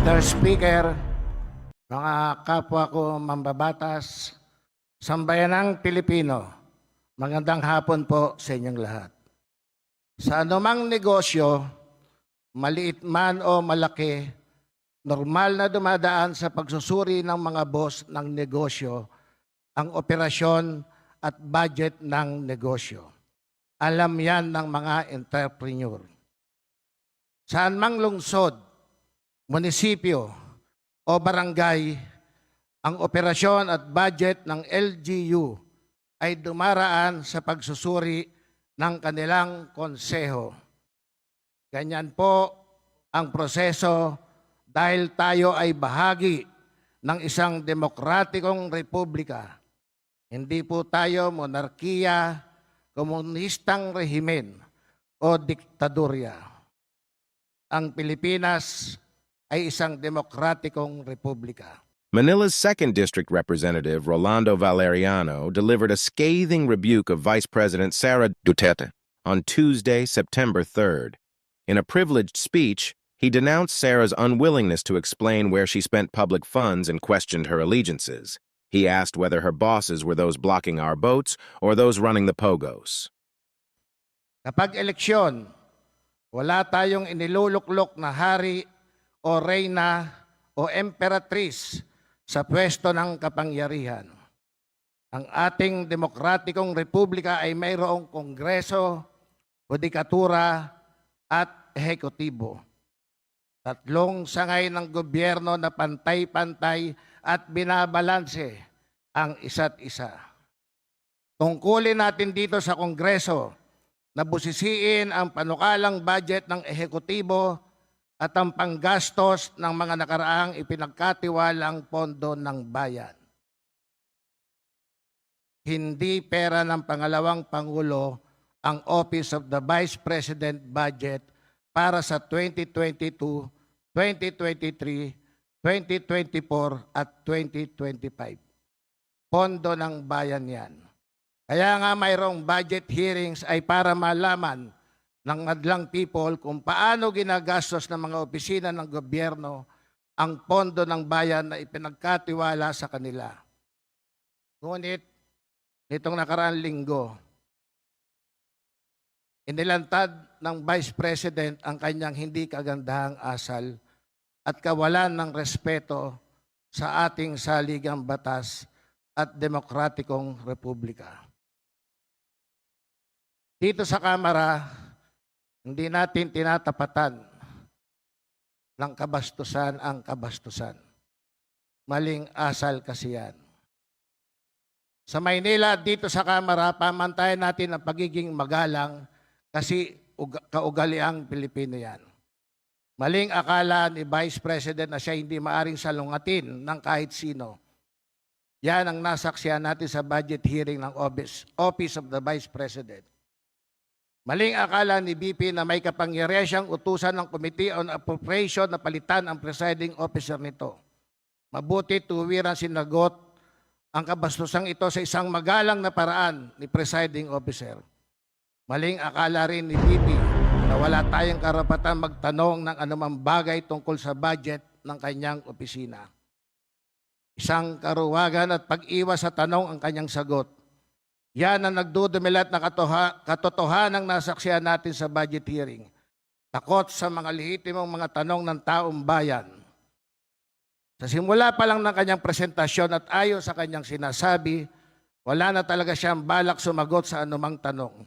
Mr. Speaker, mga kapwa ko mambabatas, sambayanang Pilipino, magandang hapon po sa inyong lahat. Sa anumang negosyo, maliit man o malaki, normal na dumadaan sa pagsusuri ng mga boss ng negosyo ang operasyon at budget ng negosyo. Alam yan ng mga entrepreneur. Saan mang lungsod, munisipyo o barangay, ang operasyon at budget ng LGU ay dumaraan sa pagsusuri ng kanilang konseho. Ganyan po ang proseso dahil tayo ay bahagi ng isang demokratikong republika. Hindi po tayo monarkiya, komunistang rehimen o diktadurya. Ang Pilipinas ay isang demokratikong republika. Manila's 2nd District Representative Rolando Valeriano delivered a scathing rebuke of Vice President Sara Duterte on Tuesday, September 3rd. In a privileged speech, he denounced Sarah's unwillingness to explain where she spent public funds and questioned her allegiances. He asked whether her bosses were those blocking our boats or those running the pogos. Kapag eleksyon, wala tayong iniluluklok na hari o reyna o emperatriz sa pwesto ng kapangyarihan. Ang ating demokratikong republika ay mayroong kongreso, judikatura at ehekutibo. Tatlong sangay ng gobyerno na pantay-pantay at binabalanse ang isa't isa. Tungkulin natin dito sa kongreso na busisiin ang panukalang budget ng ehekutibo at ang panggastos ng mga nakaraang ipinagkatiwalang pondo ng bayan. Hindi pera ng pangalawang Pangulo ang Office of the Vice President budget para sa 2022, 2023, 2024 at 2025. Pondo ng bayan yan. Kaya nga mayroong budget hearings ay para malaman ng madlang people kung paano ginagastos ng mga opisina ng gobyerno ang pondo ng bayan na ipinagkatiwala sa kanila. Ngunit, nitong nakaraang linggo, inilantad ng Vice President ang kanyang hindi kagandahang asal at kawalan ng respeto sa ating saligang batas at demokratikong republika. Dito sa Kamara, hindi natin tinatapatan ng kabastusan ang kabastusan. Maling asal kasi yan. Sa Maynila, dito sa Kamara, pamantayan natin ang pagiging magalang kasi uga- kaugaliang Pilipino yan. Maling akala ni Vice President na siya hindi maaring salungatin ng kahit sino. Yan ang nasaksiyan natin sa budget hearing ng Office, Office of the Vice President. Maling akala ni BP na may kapangyarihan siyang utusan ng Committee on Appropriation na palitan ang presiding officer nito. Mabuti tuwiran sinagot ang kabastusang ito sa isang magalang na paraan ni presiding officer. Maling akala rin ni BP na wala tayong karapatan magtanong ng anumang bagay tungkol sa budget ng kanyang opisina. Isang karuwagan at pag-iwas sa tanong ang kanyang sagot. Yan ang nagdudumilat na katoha, katotohanan ng nasaksiyan natin sa budget hearing. Takot sa mga lehitimong mga tanong ng taong bayan. Sa simula pa lang ng kanyang presentasyon at ayon sa kanyang sinasabi, wala na talaga siyang balak sumagot sa anumang tanong.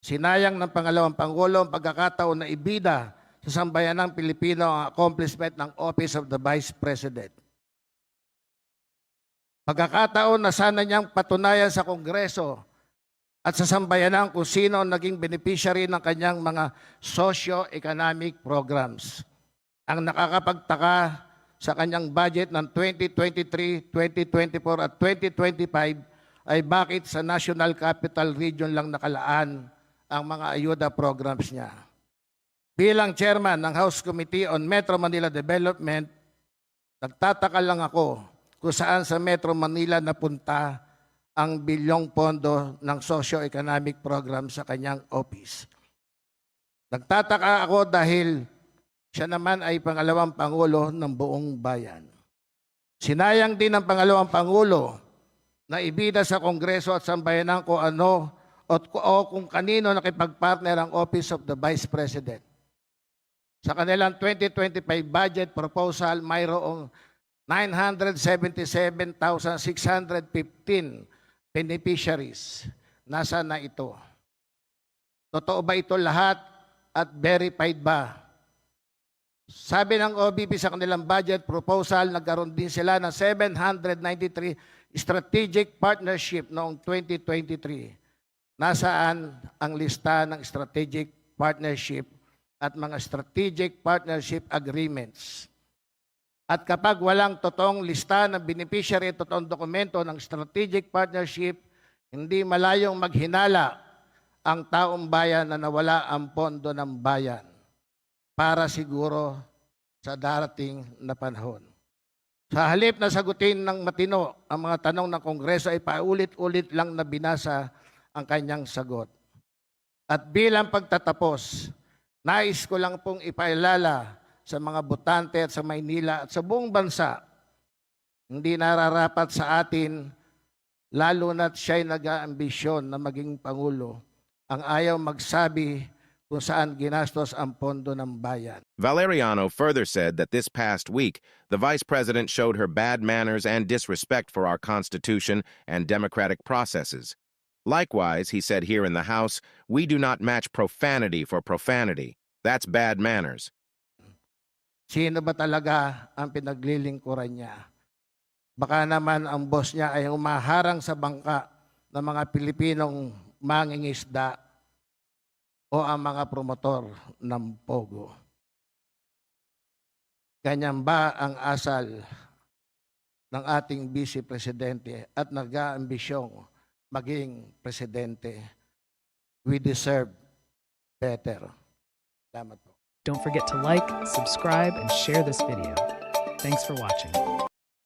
Sinayang ng pangalawang Pangulo ang pagkakataon na ibida sa sambayanang Pilipino ang accomplishment ng Office of the Vice President. Pagkakataon na sana niyang patunayan sa Kongreso at sa sambayanan kung sino ang naging beneficiary ng kanyang mga socio-economic programs. Ang nakakapagtaka sa kanyang budget ng 2023, 2024 at 2025 ay bakit sa National Capital Region lang nakalaan ang mga ayuda programs niya. Bilang chairman ng House Committee on Metro Manila Development, nagtataka lang ako kung saan sa Metro Manila napunta ang bilyong pondo ng socio-economic program sa kanyang office. Nagtataka ako dahil Siya naman ay pangalawang Pangulo ng buong bayan. Sinayang din ng pangalawang Pangulo na ibida sa Kongreso at sambayanan ko ano o, o kung kanino nakipagpartner ang Office of the Vice President. Sa kanilang 2025 budget proposal, mayroong 977,615 beneficiaries. Nasaan na ito? Totoo ba ito lahat at verified ba? Sabi ng OBP sa kanilang budget proposal, nagkaroon din sila ng 793 strategic partnership noong 2023. Nasaan ang lista ng strategic partnership at mga strategic partnership agreements? At kapag walang totoong lista ng beneficiary totoong dokumento ng strategic partnership, hindi malayong maghinala ang taong bayan na nawala ang pondo ng bayan para siguro sa darating na panahon. Sa halip na sagutin ng matino ang mga tanong ng Kongreso ay paulit-ulit lang na binasa ang kanyang sagot. At bilang pagtatapos, nais ko lang pong ipailala sa mga botante at sa Maynila at sa buong bansa, hindi nararapat sa atin, lalo na't siya'y nag-aambisyon na maging Pangulo, ang ayaw magsabi kung saan ginastos ang pondo ng bayan. Valeriano further said that this past week, the vice president showed her bad manners and disrespect for our Constitution and democratic processes. Likewise, he said here in the House, we do not match profanity for profanity. That's bad manners. Sino ba talaga ang pinaglilingkuran niya? Baka naman ang boss niya ay umaharang sa bangka ng mga Pilipinong mangingisda o ang mga promotor ng Pogo. Ganyan ba ang asal ng ating vice presidente at nag-aambisyong maging presidente? We deserve better. Salamat po. Don't forget to like, subscribe, and share this video. Thanks for watching.